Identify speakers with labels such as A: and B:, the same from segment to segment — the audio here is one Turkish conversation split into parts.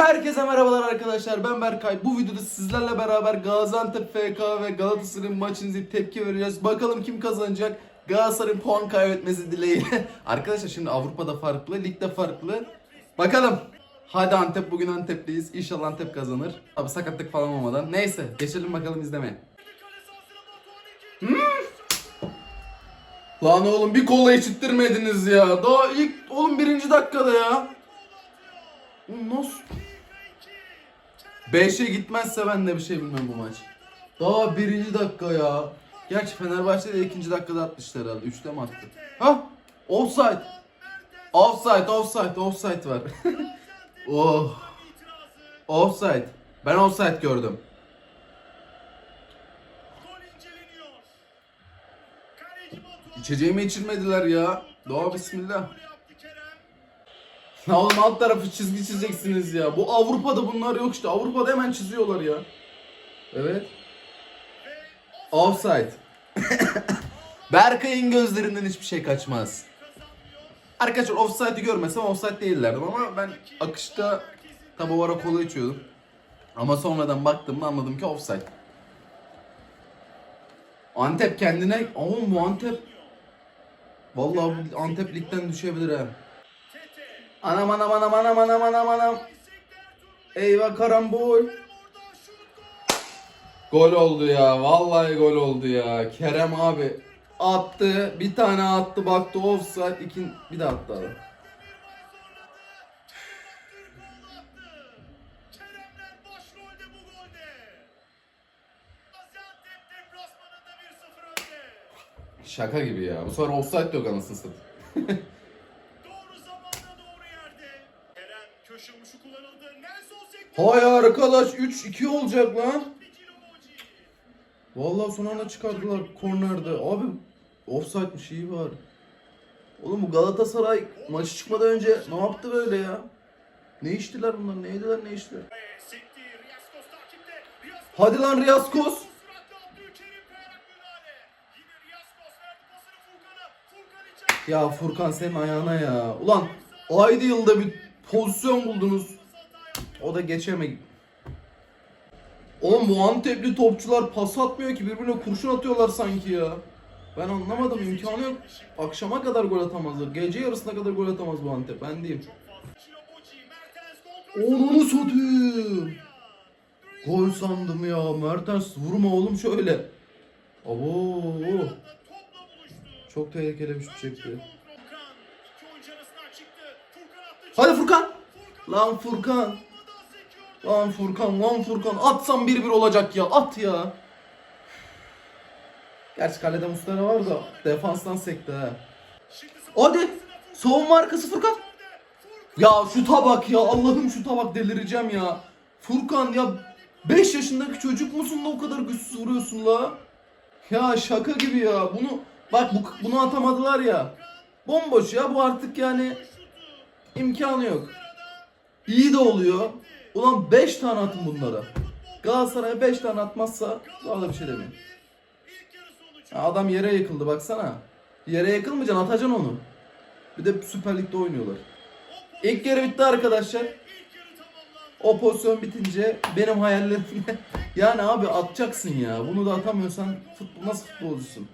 A: Herkese merhabalar arkadaşlar ben Berkay. Bu videoda sizlerle beraber Gaziantep FK ve Galatasaray'ın maçını izleyip tepki vereceğiz. Bakalım kim kazanacak? Galatasaray'ın puan kaybetmesi dileğiyle. arkadaşlar şimdi Avrupa'da farklı, ligde farklı. Bakalım. Hadi Antep bugün Antep'teyiz. İnşallah Antep kazanır. Abi sakatlık falan olmadan. Neyse geçelim bakalım izlemeye. Hmm. Lan oğlum bir kola içittirmediniz ya. Daha ilk oğlum birinci dakikada ya. Nasıl? 5'e gitmezse ben de bir şey bilmem bu maç. Daha birinci dakika ya. Gerçi Fenerbahçe de ikinci dakikada atmıştı herhalde. Üçte mi attı? Ha? Offside. Offside, offside, offside var. oh. Offside. Ben offside gördüm. İçeceğimi içirmediler ya. Doğa bismillah. Ya oğlum alt tarafı çizgi çizeceksiniz ya. Bu Avrupa'da bunlar yok işte. Avrupa'da hemen çiziyorlar ya. Evet. Offside. Berkay'ın gözlerinden hiçbir şey kaçmaz. Arkadaşlar offside'i görmesem offside değillerdim ama ben akışta tabi o ara kola içiyordum. Ama sonradan baktım anladım ki offside. Antep kendine... Oğlum bu Antep... Vallahi bu Antep ligden düşebilir ha. Anam anam anam anam anam anam anam. Eyvah karambol. Gol oldu ya. Vallahi gol oldu ya. Kerem abi attı. Bir tane attı baktı offside. İkin bir daha attı abi.
B: Keremler başrolde bu golde. Gaziantep deplasmanında 1-0 önde.
A: Şaka gibi ya. Bu sefer offside de yok anasını satayım. Hay arkadaş 3-2 olacak lan. Vallahi son anda çıkardılar kornerde. Abi offside'miş iyi var. Oğlum bu Galatasaray maçı çıkmadan önce ne yaptı böyle ya? Ne içtiler bunlar? Ne yediler ne içtiler? Hadi lan Riyaskos. Ya Furkan senin ayağına ya. Ulan ayda yılda bir pozisyon buldunuz. O da geçeme. Oğlum bu Antepli topçular pas atmıyor ki birbirine kurşun atıyorlar sanki ya. Ben anlamadım imkanı yok. Akşama kadar gol atamazlar. Gece yarısına kadar gol atamaz bu Antep. Ben diyeyim.
B: Cilomoji. Mertens kontrol.
A: Onu satayım. Gol sandım ya. Mertens vurma oğlum şöyle. Abo. Çok tehlikeli bir şey çekti. Hadi Furkan. Lan Furkan. Lan Furkan, lan Furkan. Atsam 1-1 olacak ya. At ya. Gerçi kalede Muslera var da defanstan sekti ha. Hadi. Savunma arkası Furkan. Ya şuta bak ya. Allah'ım şuta bak delireceğim ya. Furkan ya 5 yaşındaki çocuk musun da o kadar güçsüz vuruyorsun la? Ya şaka gibi ya. Bunu bak bu, bunu atamadılar ya. Bomboş ya bu artık yani imkanı yok. İyi de oluyor. Ulan 5 tane atın bunlara. Galatasaray 5 tane atmazsa daha da bir şey
B: sonucu.
A: Ya adam yere yıkıldı baksana. Yere yıkılmayacaksın atacaksın onu. Bir de Süper Lig'de oynuyorlar. İlk yarı bitti arkadaşlar. O pozisyon bitince benim hayallerimde yani abi atacaksın ya. Bunu da atamıyorsan futbol nasıl futbolcusun?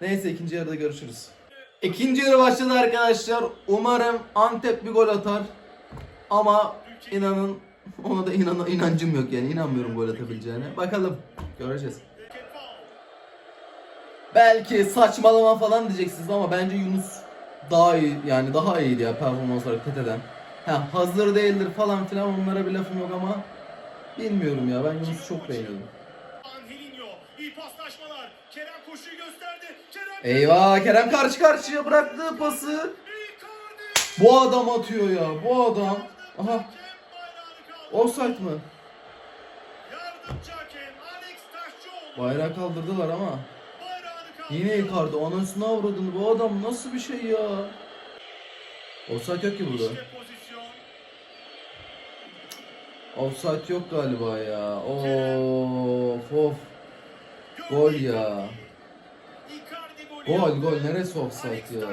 A: Neyse ikinci yarıda görüşürüz. İkinci yarı başladı arkadaşlar. Umarım Antep bir gol atar. Ama inanın ona da inan inancım yok yani inanmıyorum gol atabileceğine. Bakalım göreceğiz. Belki saçmalama falan diyeceksiniz ama bence Yunus daha iyi yani daha iyiydi ya performans olarak Tete'den. Ha hazır değildir falan filan onlara bir lafım yok ama bilmiyorum ya ben Yunus'u çok beğeniyordum.
B: Angelinho. iyi paslaşmalar. Kerem koşuyu gösterdi.
A: Eyvah Kerem karşı karşıya bıraktı pası. Bu adam atıyor ya bu adam. Aha offside mı? Bayrağı kaldırdılar ama. Yine yıkardı anasını avradını bu adam nasıl bir şey ya. Offside yok ki burada. Offside yok galiba ya. Of of. Gol ya. Gol gol neresi offside ya?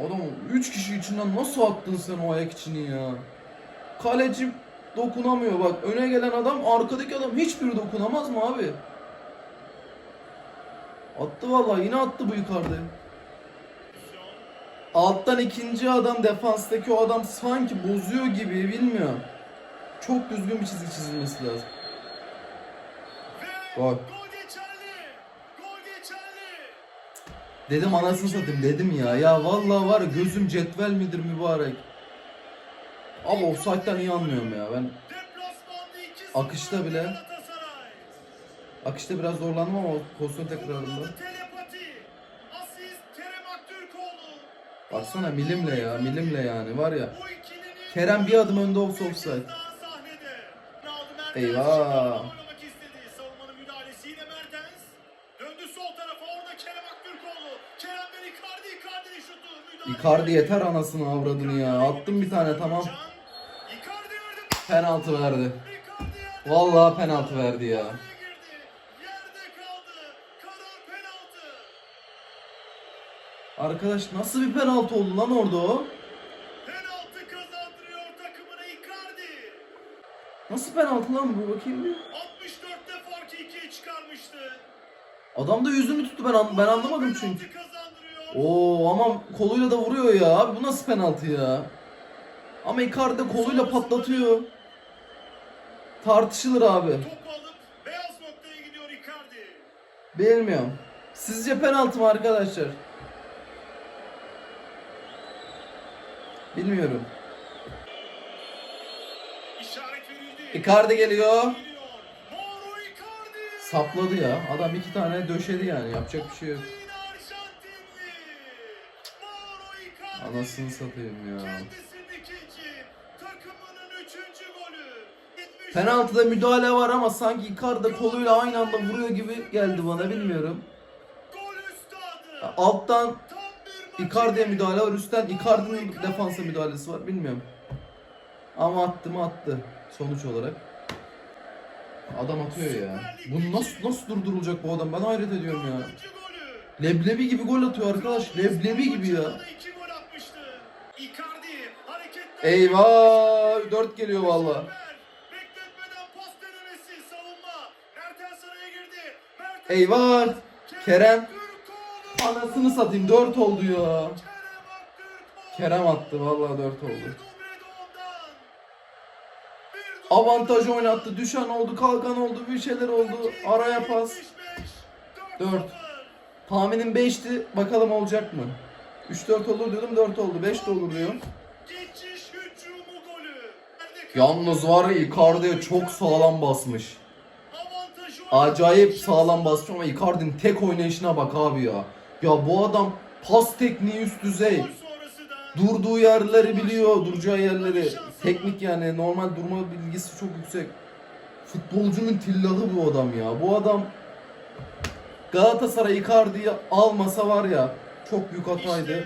A: Adam 3 kişi içinden nasıl attın sen o ayak içini ya? Kaleci dokunamıyor bak. Öne gelen adam arkadaki adam hiçbiri dokunamaz mı abi? Attı vallahi yine attı bu yukarıda. Alttan ikinci adam defanstaki o adam sanki bozuyor gibi bilmiyorum. Çok düzgün bir çizgi çizilmesi lazım. Gol. Dedim anasını satayım dedim ya. Ya vallahi var gözüm cetvel midir mübarek. Abi offside'den iyi anlıyorum ya ben.
B: Deplasmanda 2-0
A: Akışta bile. Akışta biraz zorlandım ama pozisyon tekrarında. Baksana milimle ya milimle yani var ya. Kerem bir adım önde
B: bir
A: offside. Eyvah.
B: şimdi oynamak istedi. Savunmanın müdahalesi yine Mertens. Döndü sol tarafa orada Kerem Aktürkoğlu. Kerem'den Icardi, Icardi'nin şutu. Müdahale
A: Icardi yeter anasını avradını ya. Attım bir tane tamam. Penaltı verdi. Vallahi penaltı verdi ya. Arkadaş nasıl bir penaltı oldu lan orada o?
B: Penaltı kazandırıyor takımına Icardi.
A: Nasıl penaltı lan bu bakayım bir.
B: 64'te farkı 2'ye çıkarmıştı.
A: Adam da yüzünü tuttu ben ben anlamadım çünkü. Oo ama koluyla da vuruyor ya. Abi bu nasıl penaltı ya? Ama Icardi de koluyla patlatıyor. Tartışılır abi.
B: Topu alıp beyaz noktaya gidiyor Icardi.
A: Bilmiyorum. Sizce penaltı mı arkadaşlar? Bilmiyorum. Icardi geliyor. Sapladı ya. Adam iki tane döşedi yani. Yapacak bir şey yok. Anasını satayım ya.
B: Kendisinin ikinci. Takımının üçüncü golü. 70
A: Penaltıda müdahale var ama sanki Icardi koluyla aynı anda vuruyor gibi geldi bana bilmiyorum. Alttan Icardi'ye müdahale var. Üstten Icardi'nin defansa müdahalesi var. Bilmiyorum. Ama attı mı attı. Sonuç olarak. Adam atıyor ya. Bu nasıl nasıl durdurulacak bu adam? Ben hayret ediyorum ya. Leblebi gibi gol atıyor arkadaş. Leblebi gibi ya.
B: Maçında da iki gol atmıştı. Icardi hareketler.
A: Eyvah! 4 geliyor valla. Eyvah! Kerem. Anasını satayım 4 oldu ya.
B: Kerem
A: attı valla 4 oldu. Avantaj oynattı. Düşen oldu, kalkan oldu, bir şeyler oldu. Araya pas.
B: 75,
A: Dört.
B: 4-0.
A: Tahminim 5'ti. Bakalım olacak mı? 3-4 olur diyordum 4 oldu. 5 de olur diyorum. Yalnız var ya Icardi'ye çok sağlam basmış. Acayip sağlam basmış ama Icardi'nin tek oynayışına bak abi ya. Ya bu adam pas tekniği üst düzey. Durduğu yerleri biliyor, duracağı yerleri. Teknik yani normal durma bilgisi çok yüksek. Futbolcunun tillahı bu adam ya. Bu adam Galatasaray Icardi'yi almasa var ya çok büyük hataydı.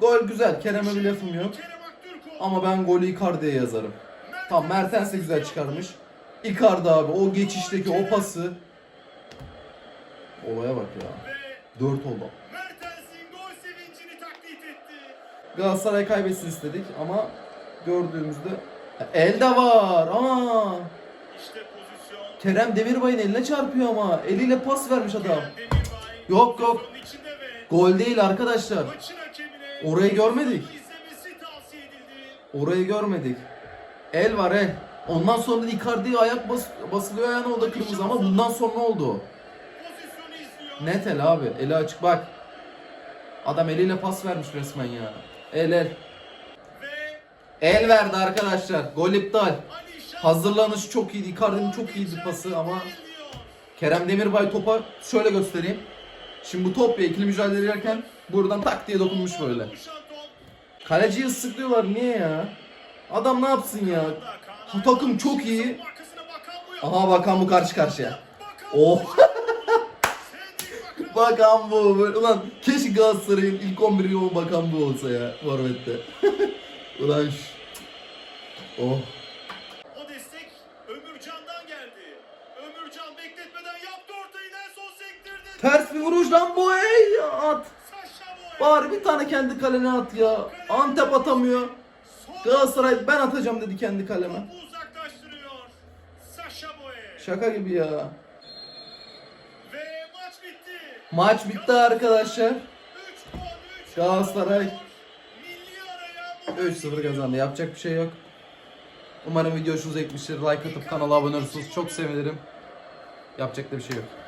A: Gol güzel. Kerem'e bir lafım yok. Ama ben golü Icardi'ye yazarım. Tamam Mertens de güzel çıkarmış. Icardi abi o geçişteki o pası. Olaya bak ya.
B: Ve
A: 4 oldu. Galatasaray kaybetsin istedik ama gördüğümüzde el de var. Aa!
B: İşte pozisyon.
A: Kerem Demirbay'ın eline çarpıyor ama eliyle pas vermiş adam. Yok, yok. Gol değil arkadaşlar. Orayı görmedik. Orayı görmedik. El var el. Ondan sonra da Icardi'ye ayak bas, basılıyor ayağına o da kırmızı ama bundan sonra oldu o.
B: Pozisyonu izliyor.
A: Net el abi. Eli açık bak. Adam eliyle pas vermiş resmen ya. El el. El verdi arkadaşlar. Gol iptal. Hazırlanışı çok iyiydi. Icardi'nin çok iyiydi pası ama Kerem Demirbay topa şöyle göstereyim. Şimdi bu top ya ikili mücadele ederken buradan tak diye dokunmuş böyle. Kaleciyi ıslıklıyorlar niye ya? Adam ne yapsın ya? Bu takım çok iyi. Aha bakan bu karşı karşıya. Oh bakan bu. Böyle, ulan keşke Galatasaray'ın ilk 11'i o bakan bu olsa ya Forvet'te. ulan şu. Oh. Ters bir vuruş lan bu ey at. Bari bir tane kendi kalene at ya. Antep atamıyor. Galatasaray ben atacağım dedi kendi kaleme. Şaka gibi ya. Maç bitti. Arkadaşlar.
B: 3 gol 3
A: Galatasaray
B: Milli araya
A: 3-0 kazandı. Yapacak bir şey yok. Umarım video hoşunuza gitmiştir. Like atıp kanala abone olursunuz. Çok sevinirim. Yapacak da bir şey yok.